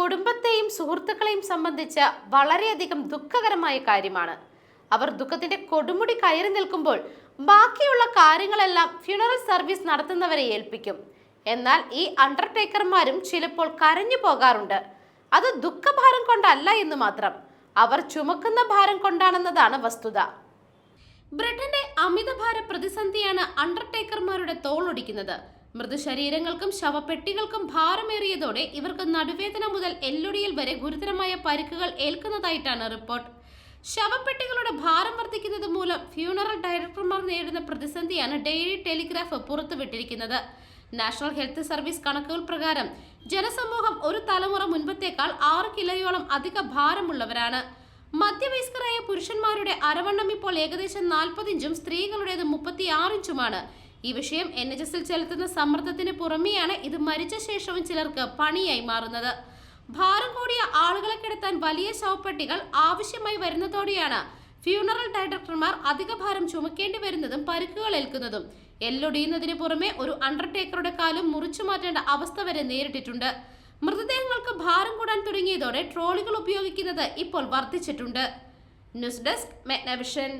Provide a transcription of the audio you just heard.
കുടുംബത്തെയും സുഹൃത്തുക്കളെയും സംബന്ധിച്ച് വളരെയധികം ദുഃഖകരമായ കാര്യമാണ്. അവർ ദുഃഖത്തിന്റെ കൊടുമുടി കയറി നിൽക്കുമ്പോൾ ബാക്കിയുള്ള കാര്യങ്ങളെല്ലാം ഫ്യൂണറൽ സർവീസ് നടത്തുന്നവരെ ഏൽപ്പിക്കും. എന്നാൽ ഈ അണ്ടർടേക്കർമാരും ചിലപ്പോൾ കരഞ്ഞു പോകാറുണ്ട്. അത് ദുഃഖഭാരം കൊണ്ടല്ല എന്ന് മാത്രം. അവർ ചുമക്കുന്ന ഭാരം കൊണ്ടാണെന്നതാണ് വസ്തുത. ബ്രിട്ടന്റെ അമിതഭാര പ്രതിസന്ധിയാണ് അണ്ടർടേക്കർമാരുടെ തോളൊടിക്കുന്നത്. മൃതശരീരങ്ങൾക്കും ശവപ്പെട്ടികൾക്കും ഭാരമേറിയതോടെ ഇവർക്ക് നടുവേദന മുതൽ എല്ലൊടിയിൽ വരെ ഗുരുതരമായ പരിക്കുകൾ ഏൽക്കുന്നതായിട്ടാണ് റിപ്പോർട്ട്. ശവപ്പെട്ടികളുടെ ഭാരം വർദ്ധിക്കുന്നത് മൂലം ഫ്യൂണറൽ ഡയറക്ടർമാർ നേരിടുന്ന പ്രതിസന്ധിയാണ് ഡെയിലി ടെലിഗ്രാഫ് പുറത്തുവിട്ടിരിക്കുന്നത്. നാഷണൽ ഹെൽത്ത് സർവീസ് കണക്കുകൾ പ്രകാരം ജനസമൂഹം ഒരു തലമുറ മുൻപത്തേക്കാൾ ആറ് കിലോയോളം അധിക ഭാരമുള്ളവരാണ്. മധ്യവയസ്കരായ പുരുഷന്മാരുടെ അരവണ്ണം ഇപ്പോൾ ഏകദേശം നാൽപ്പതിഞ്ചും സ്ത്രീകളുടേത് മുപ്പത്തി ആറ് ഇഞ്ചുമാണ്. ഈ വിഷയം എൻ എച്ച് എസിൽ ചെലുത്തുന്ന സമ്മർദ്ദത്തിന് പുറമെയാണ് ഇത് മരിച്ച ശേഷവും ചിലർക്ക് പണിയായി മാറുന്നത്. ഭാരം കൂടിയ ആളുകളെ കിടത്താൻ വലിയ ശവപ്പെട്ടികൾ ആവശ്യമായി വരുന്നതോടെയാണ് ഫ്യൂണറൽ ഡയറക്ടർമാർ അധിക ഭാരം ചുമക്കേണ്ടി വരുന്നതും പരുക്കുകൾ ഏൽക്കുന്നതും. എല്ലൊടിയുന്നതിന് പുറമെ ഒരു അണ്ടർടേക്കറുടെ കാലും മുറിച്ചു മാറ്റേണ്ട അവസ്ഥ വരെ നേരിട്ടിട്ടുണ്ട്. മൃതദേഹങ്ങൾക്ക് ഭാരം കൂടാൻ തുടങ്ങിയതോടെ ട്രോളികൾ ഉപയോഗിക്കുന്നത് ഇപ്പോൾ വർദ്ധിച്ചിട്ടുണ്ട്. News desk മെഗ്നവിഷൻ.